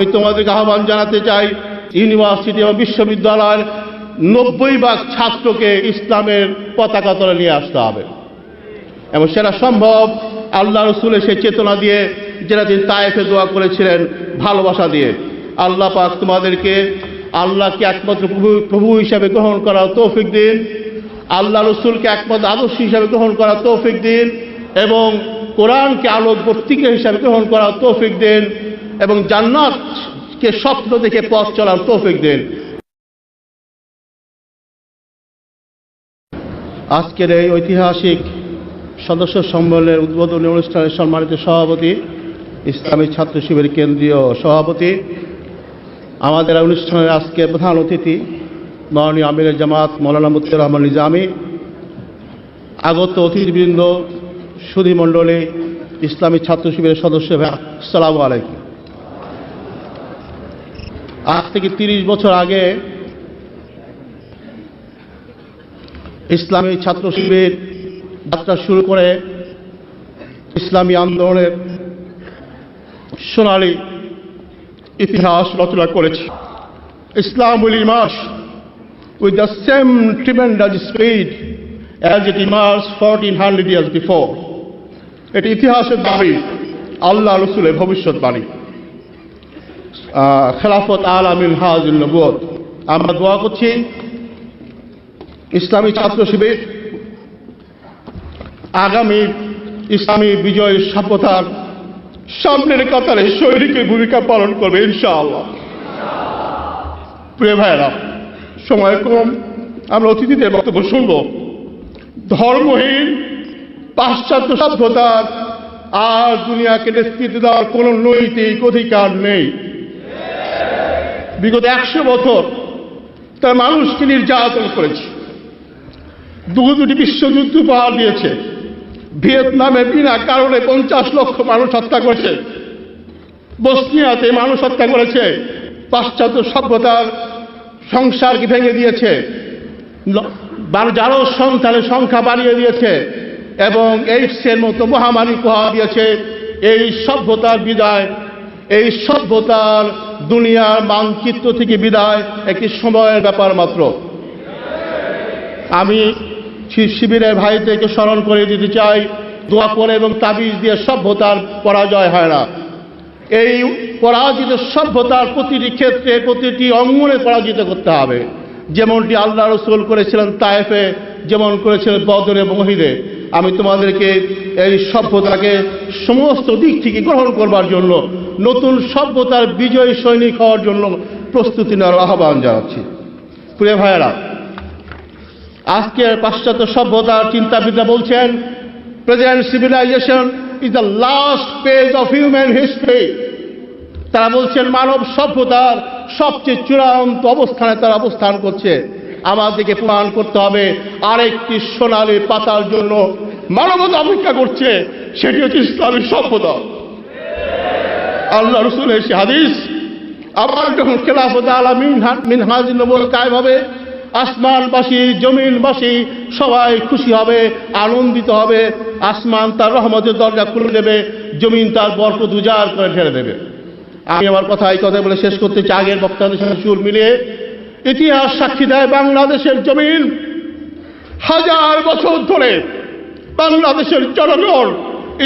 আমি তোমাদেরকে আহ্বান জানাতে চাই, ইউনিভার্সিটি এবং বিশ্ববিদ্যালয়ের নব্বই ভাগ ছাত্রকে ইসলামের পতাকা তলে নিয়ে আসতে হবে। এবং সেটা সম্ভব, আল্লাহ রসুলের সেই চেতনা দিয়ে যেটা তিনি তায়েফে দোয়া করেছিলেন, ভালোবাসা দিয়ে। আল্লাহ পাক তোমাদেরকে আল্লাহকে একমাত্র প্রভু প্রভু হিসাবে গ্রহণ করার তৌফিক দিন, আল্লাহ রসুলকে একমাত্র আদর্শ হিসাবে গ্রহণ করার তৌফিক দিন, এবং কোরআনকে আলোক বর্তিকা হিসাবে গ্রহণ করার তৌফিক দিন। এবং জান্নাতকে স্বপ্ন দেখে পথ চলার তৌফিক দিন। আজকের এই ঐতিহাসিক সদস্য সম্মেলনের উদ্বোধনী অনুষ্ঠানে সম্মানিত সভাপতি, ইসলামী ছাত্র শিবির কেন্দ্রীয় সভাপতি, আমাদের অনুষ্ঠানের আজকে প্রধান অতিথি মাননীয় আমিরের জামাত মৌলানা মুত্তুর রহমান নিজামী, আগত অতিথিবৃন্দ, সুধী মণ্ডলী, ইসলামী ছাত্র শিবিরের সদস্য সালামু আলাইকুম। আজ থেকে তিরিশ বছর আগে ইসলামী ছাত্র শিবির যাত্রা শুরু করে ইসলামী আন্দোলনের সোনালী ইতিহাস রচনা করেছে Islam will emerge with the same tremendous as as it emerged 1400 years before. এটি ইতিহাসের দাবি, আল্লাহ রসুলের ভবিষ্যৎবাণী খেলাফত আল আমিন হাজিল নবুয়ত আমরা দোয়া করছি ইসলামী ছাত্র শিবির আগামী ইসলামী বিজয় সভ্যতার সামনের কাতারে শৈলীকের ভূমিকা পালন করবে, ইনশাআল্লাহ। প্রিয় ভাইয়েরা, সময় কম, আমরা অতিথিদের বক্তব্য শুনব। ধর্মহীন, পাশ্চাত্য সভ্যতার আর দুনিয়াকে নেতৃত্ব দেওয়ার কোনো নৈতিক অধিকার নেই। বিগত একশো বছর তার মানুষকে নির্যাতন করেছে। দু দুটি বিশ্বযুদ্ধ উপহার দিয়েছে। ভিয়েতনামে বিনা কারণে পঞ্চাশ লক্ষ মানুষ হত্যা করেছে। বসনিয়াতে মানুষ হত্যা করেছে। পাশ্চাত্য সভ্যতার সংসারকে ভেঙে দিয়েছে। বারো সন্তানের সংখ্যা বাড়িয়ে দিয়েছে এবং এইডসের মতো মহামারী উপহার দিয়েছে। এই সভ্যতার বিদায়, এই সভ্যতার দুনিয়ার মানচিত্র থেকে বিদায়, একটি সময়ের ব্যাপার মাত্র। আমি শিবিরের ভাইদেরকে স্মরণ করে দিতে চাই, দোয়া করে এবং তাবিজ দিয়ে সভ্যতার পরাজয় হয় না। এই পরাজিত সভ্যতার প্রতিটি ক্ষেত্রে প্রতিটি অঙ্গনে পরাজিত করতে হবে। যেমনটি আল্লাহ রসুল করেছিলেন তায়েফে, যেমন করেছিলেন বদরে মহিদে। আমি তোমাদেরকে এই সভ্যতাকে সমস্ত দিক থেকে গ্রহণ করবার জন্য নতুন সভ্যতার বিজয়ী সৈনিক হওয়ার জন্য প্রস্তুতি নেওয়ার আহ্বান জানাচ্ছি। প্রিয় ভাইয়েরা, আজকের পাশ্চাত্য সভ্যতার চিন্তাবিদরা বলছেন present civilisation is the last page of human history তারা বলছেন, মানব সভ্যতার সবচেয়ে চূড়ান্ত অবস্থানে তারা অবস্থান করছে। আমাদেরকে প্রমাণ করতে হবে, আরেকটি সোনালি পাতার জন্য মানবতা অপেক্ষা করছে, সেটি হচ্ছে ইসলামী সভ্যতা। আল্লাহ রসুলের সে হাদিস আবার যখন খেলাফত আলা মিনহাজ নবল কায়েম হবে, আসমানবাসী, জমিনবাসী সবাই খুশি হবে, আনন্দিত হবে, আসমান তার রহমতের দরজা খুলে দেবে, জমিন তার বরকত উজাড় করে ঢেলে দেবে। আমি আমার কথা এই কথা বলে শেষ করতে চাই, আগের বক্তাদের সঙ্গে সুর মিলিয়ে, ইতিহাস সাক্ষী দেয় বাংলাদেশের জমিন। হাজার বছর ধরে বাংলাদেশের জনগণ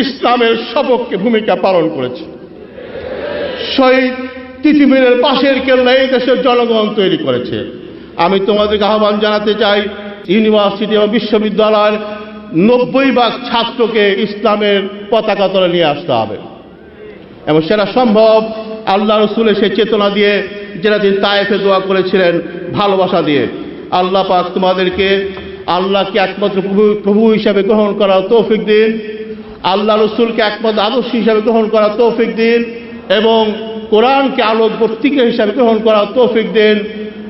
ইসলামের সপক্ষে ভূমিকা পালন করেছে। শহীদ তিতিমিরের পাশের কেল্লা এই দেশের জনগণ তৈরি করেছে। আমি তোমাদেরকে আহ্বান জানাতে চাই, ইউনিভার্সিটি এবং বিশ্ববিদ্যালয়ের নব্বই ভাগ ছাত্রকে ইসলামের পতাকা তলে নিয়ে আসতে হবে। এবং সেটা সম্ভব, আল্লাহ রসুলের সেই চেতনা দিয়ে যেটা তিনি তায়েফে দোয়া করেছিলেন, ভালোবাসা দিয়ে। আল্লাহ পাক তোমাদেরকে আল্লাহকে একমাত্র প্রভু প্রভু হিসাবে গ্রহণ করার তৌফিক দিন। আল্লাহ রসুলকে একমাত্র আদর্শ হিসাবে গ্রহণ করার তৌফিক দিন। এবং কোরআনকে আলোক বর্তিকা হিসাবে গ্রহণ করার তৌফিক দিন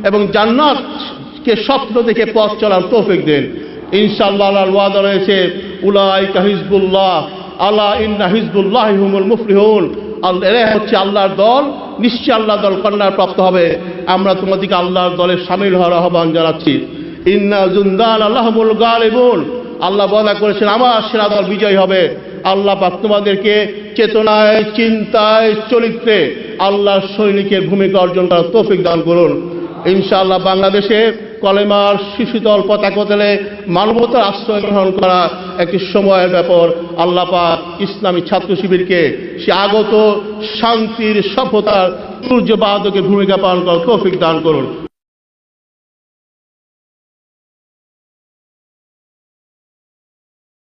এবং জান্নাতকে স্বপ্ন দেখে পথ চলার তৌফিক দেন। ইনশাআল্লাহ আল্লাহর ওয়াদা রয়েছে, উলাইকা হিজবুল্লাহ আল্লাহ ইন্না হিজবুল্লাহ হুমুল মুফলিহুন। আল্লাহ হচ্ছে আল্লাহর দল নিশ্চয় আল্লাহ দল কন্যার প্রাপ্ত হবে। আমরা তোমাদেরকে আল্লাহর দলে সামিল হওয়ার আহ্বান জানাচ্ছি। ইন্না জুন্দান আল্লাহমুল গালিবুন। আল্লাহ বদা করেছেন, আমার সেরা দল বিজয় হবে। আল্লাহ পাক তোমাদেরকে চেতনায়, চিন্তায়, চরিত্রে আল্লাহর সৈনিকের ভূমিকা অর্জন করার তৌফিক দান করুন। ইনশাআল্লাহ বাংলাদেশে কলেমার শিশুতল পতাকা তেলে মানবতার আশ্রয় গ্রহণ করা একটি সময়ের ব্যাপার। আল্লাহ পাক ইসলামী ছাত্র শিবিরকে সে আগত শান্তির, সভ্যতার সূর্যবাদকের ভূমিকা পালন করার তৌফিক দান করুন।